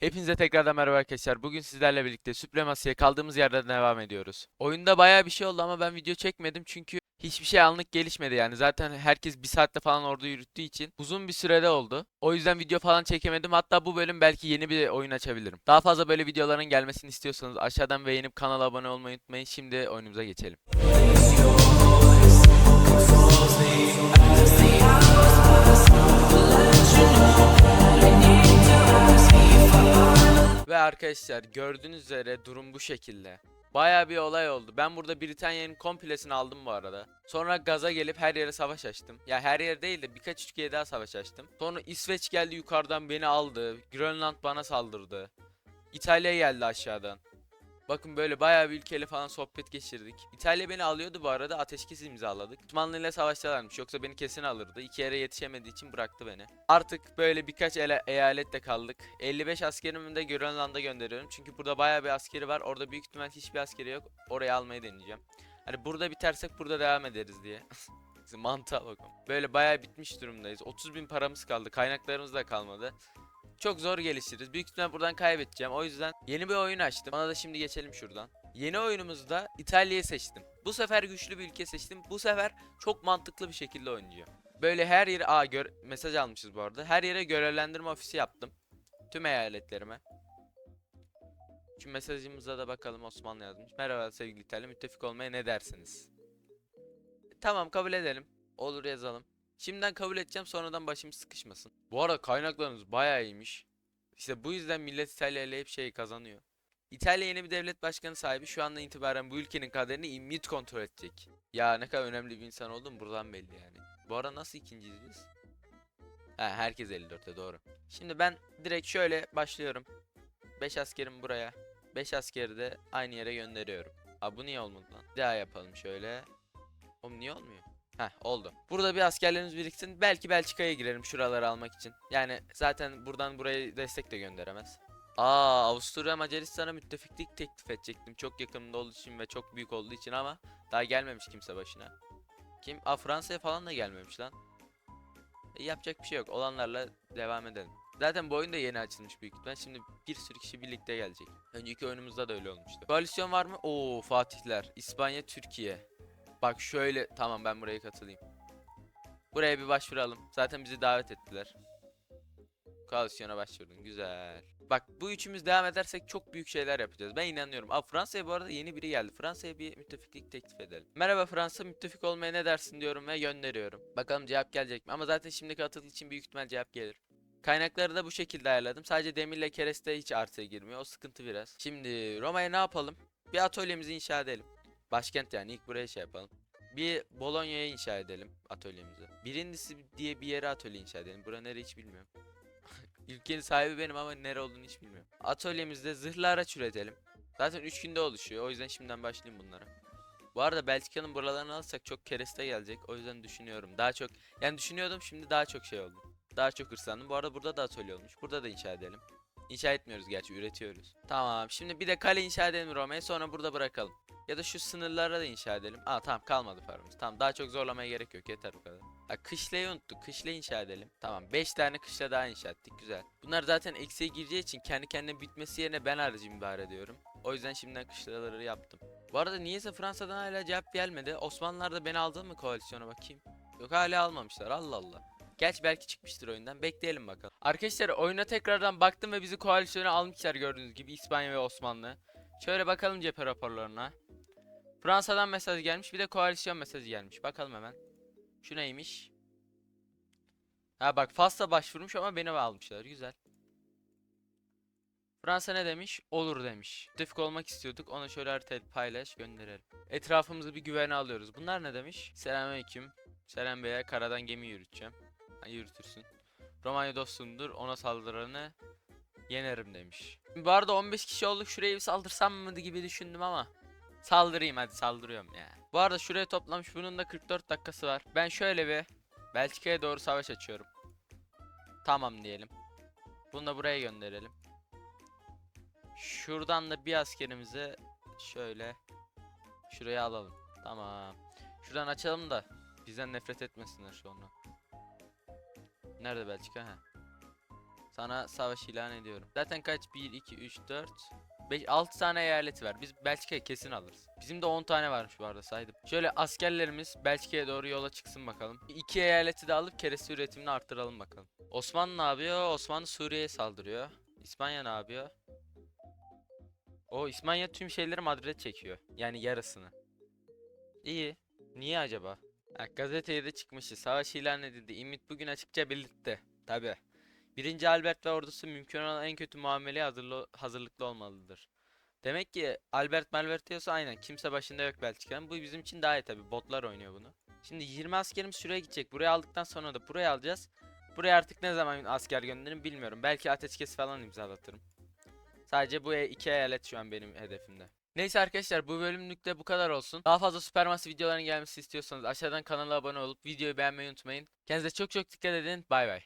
Hepinize tekrardan merhaba arkadaşlar. Bugün sizlerle birlikte Supremacy'ye kaldığımız yerden devam ediyoruz. Oyunda bayağı bir şey oldu ama ben video çekmedim çünkü hiçbir şey anlık gelişmedi yani. Zaten herkes bir saatte falan orada yürüttüğü için uzun bir sürede oldu. O yüzden video falan çekemedim. Hatta bu bölüm belki yeni bir oyun açabilirim. Daha fazla böyle videoların gelmesini istiyorsanız aşağıdan beğenip kanala abone olmayı unutmayın. Şimdi oyunumuza geçelim. Arkadaşlar gördüğünüz üzere durum bu şekilde. Baya bir olay oldu. Ben burada Britanya'nın komplesini aldım bu arada. Sonra gaza gelip her yere savaş açtım. Ya her yer değil de birkaç ülkeye daha savaş açtım. Sonra İsveç geldi yukarıdan beni aldı. Grönland bana saldırdı. İtalya geldi aşağıdan. Bakın böyle bayağı bir ülkeyle falan sohbet geçirdik. İtalya beni alıyordu bu arada ateşkes imzaladık. Osmanlı ile savaştalarmış yoksa beni kesin alırdı. İki yere yetişemediği için bıraktı beni. Artık böyle birkaç ele eyaletle kaldık. 55 askerimi de Grönland'a gönderiyorum. Çünkü burada bayağı bir askeri var. Orada büyük ihtimal hiçbir askeri yok. Oraya almayı deneyeceğim. Hani burada bitersek burada devam ederiz diye. Mantığa bakın. Böyle bayağı bitmiş durumdayız. 30 bin paramız kaldı. Kaynaklarımız da kalmadı. Çok zor geliştiririz. Büyük ihtimal buradan kaybedeceğim. O yüzden yeni bir oyun açtım. Ona da şimdi geçelim şuradan. Yeni oyunumuzda İtalya'yı seçtim. Bu sefer güçlü bir ülke seçtim. Bu sefer çok mantıklı bir şekilde oynayacağım. Böyle her yere aa gör mesaj almışız bu arada. Her yere görevlendirme ofisi yaptım. Tüm eyaletlerime. Şu mesajımıza da bakalım Osmanlı yazmış. Merhaba sevgili İtalya müttefik olmaya ne dersiniz? Tamam kabul edelim. Olur yazalım. Şimdiden kabul edeceğim sonradan başım sıkışmasın. Bu arada kaynaklarınız bayağı iyiymiş. İşte bu yüzden millet İtalya ile hep şey kazanıyor. İtalya yeni bir devlet başkanı sahibi şu andan itibaren bu ülkenin kaderini İmmit kontrol edecek. Ya ne kadar önemli bir insan oldum buradan belli yani. Bu arada nasıl ikinciyiz biz? Ha herkes 54'te doğru. Şimdi ben direkt şöyle başlıyorum. 5 askerim buraya. 5 askeri de aynı yere gönderiyorum. Aa bu niye olmadı lan? Bir daha yapalım şöyle. Oğlum niye olmuyor? Heh oldu. Burada bir askerlerimiz biriksin. Belki Belçika'ya girerim şuraları almak için. Yani zaten buradan buraya destek de gönderemez. Aa Avusturya Macaristan'a müttefiklik teklif edecektim. Çok yakınında olduğu için ve çok büyük olduğu için ama daha gelmemiş kimse başına. Kim? Aa Fransa'ya falan da gelmemiş lan. E, yapacak bir şey yok. Olanlarla devam edelim. Zaten bu oyun da yeni açılmış büyük ihtimal. Şimdi bir sürü kişi birlikte gelecek. Önceki oyunumuzda da öyle olmuştu. Koalisyon var mı? Oo Fatihler. İspanya, Türkiye. Bak şöyle tamam ben buraya katılayım. Buraya bir başvuralım. Zaten bizi davet ettiler. Koalisyona başvurdum. Güzel. Bak bu üçümüz devam edersek çok büyük şeyler yapacağız. Ben inanıyorum. Aa Fransa'ya bu arada yeni biri geldi. Fransa'ya bir müttefiklik teklif edelim. Merhaba Fransa müttefik olmaya ne dersin diyorum ve gönderiyorum. Bakalım cevap gelecek mi? Ama zaten şimdi katıl için büyük ihtimal cevap gelir. Kaynakları da bu şekilde ayarladım. Sadece demirle kereste hiç artıya girmiyor. O sıkıntı biraz. Şimdi Roma'ya ne yapalım? Bir atölyemizi inşa edelim. Başkent yani ilk buraya şey yapalım. Bir Bolonya'ya inşa edelim atölyemizi. Birincisi diye bir yere atölye inşa edelim. Bura nere hiç bilmiyorum. Ülkenin sahibi benim ama nere olduğunu hiç bilmiyorum. Atölyemizde zırhlı araç üretelim. Zaten 3 günde oluşuyor. O yüzden şimdiden başlayayım bunlara. Bu arada Belçika'nın buralarını alırsak çok kereste gelecek. O yüzden düşünüyorum. Daha çok yani düşünüyordum şimdi daha çok şey oldu. Daha çok hırslandım. Bu arada burada da atölye olmuş. Burada da inşa edelim. İnşa etmiyoruz gerçi üretiyoruz. Tamam şimdi bir de kale inşa edelim Roma'ya sonra burada bırakalım. Ya da şu sınırlara da inşa edelim. Aa tamam kalmadı paramız. Tamam daha çok zorlamaya gerek yok yeter bu kadar. Ha kışlayı unuttuk. Kışla inşa edelim. Tamam 5 tane kışla daha inşa ettik güzel. Bunlar zaten eksiğe gireceği için kendi kendine bitmesi yerine ben harcayayım bari ediyorum. O yüzden şimdiden kışlaları yaptım. Bu arada niyeyse Fransa'dan hala cevap gelmedi. Osmanlılar da beni aldı mı koalisyona bakayım. Yok hala almamışlar Allah Allah. Gerçi belki çıkmıştır oyundan. Bekleyelim bakalım. Arkadaşlar oyuna tekrardan baktım ve bizi koalisyona almışlar gördüğünüz gibi İspanya ve Osmanlı. Şöyle bakalım cephe raporlarına. Fransa'dan mesaj gelmiş bir de koalisyon mesajı gelmiş. Bakalım hemen. Şu neymiş? Ha bak Fas'ta başvurmuş ama beni almışlar. Güzel. Fransa ne demiş? Olur demiş. Müttefik olmak istiyorduk. Ona şöyle haritayı paylaş gönderelim. Etrafımızı bir güvene alıyoruz. Bunlar ne demiş? Selamünaleyküm. Selam Bey'e karadan gemi yürüteceğim. Ha, yürütürsün. Romanya dostumdur. Ona saldıranı yenerim demiş. Bu arada 15 kişi olduk. Şuraya bir saldırsam mı gibi düşündüm ama. Saldırayım hadi saldırıyorum ya. Bu arada şuraya toplamış. Bunun da 44 dakikası var. Ben şöyle bir Belçika'ya doğru savaş açıyorum. Tamam diyelim. Bunu da buraya gönderelim. Şuradan da bir askerimizi şöyle şuraya alalım. Tamam. Şuradan açalım da bizden nefret etmesinler sonra. Nerede Belçika? Ha. Sana savaş ilan ediyorum. Zaten kaç? 1, 2, 3, 4, 5, 6 tane eyaleti var. Biz Belçika'yı kesin alırız. Bizim de 10 tane varmış bu arada saydım. Şöyle askerlerimiz Belçika'ya doğru yola çıksın bakalım. İki eyaleti de alıp kereste üretimini arttıralım bakalım. Osmanlı ne yapıyor? Osmanlı Suriye'ye saldırıyor. İspanya ne yapıyor? O İspanya tüm şeyleri Madrid'e çekiyor. Yani yarısını. İyi. Niye acaba? Ha, gazeteye de çıkmışız. Savaş ilan edildi. İmit bugün açıkça belirtti. Tabi. Birinci Albert ve ordusu mümkün olan en kötü muameleye hazırlı, hazırlıklı olmalıdır. Demek ki Albert Malbert diyorsa aynen kimse başında yok Belçika'nın. Bu bizim için daha iyi tabi. Botlar oynuyor bunu. Şimdi 20 askerimiz şuraya gidecek. Buraya aldıktan sonra da buraya alacağız. Buraya artık ne zaman asker gönderirim bilmiyorum. Belki ateşkes falan imzalatırım. Sadece bu e- iki eyalet şu an benim hedefimde. Neyse arkadaşlar bu bölümlükte bu kadar olsun. Daha fazla Supermassive videoların gelmesi istiyorsanız aşağıdan kanala abone olup videoyu beğenmeyi unutmayın. Kendinize çok çok dikkat edin. Bay bay.